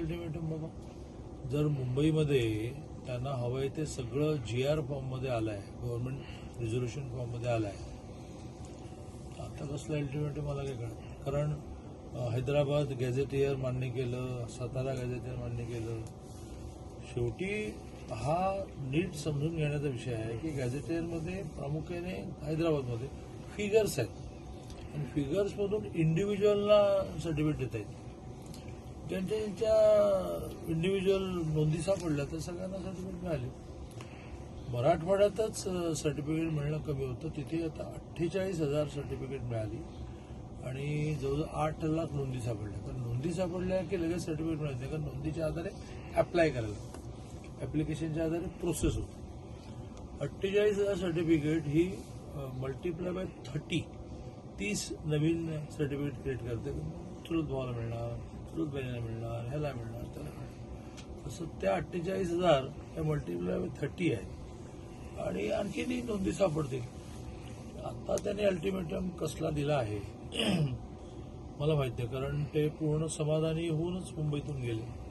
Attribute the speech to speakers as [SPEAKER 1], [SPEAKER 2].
[SPEAKER 1] Ultimatum बाबा. जर मुंबईमध्ये त्यांना हवंय ते सगळं जी आर फॉर्ममध्ये आलं आहे गव्हर्नमेंट रिझोल्युशन फॉर्ममध्ये आलं आहे आता कसलं अल्टिमेटम मला काय कळत कारण हैदराबाद गॅझेटियर मान्य केलं सातारा गॅझेटियर मान्य केलं. शेवटी हा नीट समजून घेण्याचा विषय आहे की गॅझेटियरमध्ये प्रामुख्याने हैदराबादमध्ये फिगर्स आहेत. आणि फिगर्समधून इंडिव्हिज्युअलला सर्टिफिकेट देता येईल ज्यांच्या ज्यांच्या इंडिव्हिज्युअल नोंदी सापडल्या तर सगळ्यांना सर्टिफिकेट मिळाले. मराठवाड्यातच सर्टिफिकेट मिळणं कमी होतं. तिथे आता अठ्ठेचाळीस हजार सर्टिफिकेट मिळाली आणि जवळजवळ आठ लाख नोंदी सापडल्या. तर नोंदी सापडल्या की लगेच सर्टिफिकेट मिळत नाही. कारण नोंदीच्या आधारे अप्लाय करायला ऍप्लिकेशनच्या आधारे प्रोसेस होते. अठ्ठेचाळीस हजार सर्टिफिकेट ही मल्टिप्लाय बाय थर्टी तीस नवीन सर्टिफिकेट क्रिएट करते. चुलत तुम्हाला मिळणार. चुलत मिळणार ह्याला मिळणार त्याला मिळणार. तसं त्या अठ्ठेचाळीस हजार हे मल्टिप्लाय थर्टी आहेत आणि आणखीनही नोंदी सापडतील. आता त्याने अल्टिमेटम कसला दिला आहे? मला माहिती आहे कारण ते पूर्ण समाधानी होऊनच मुंबईतून गेले.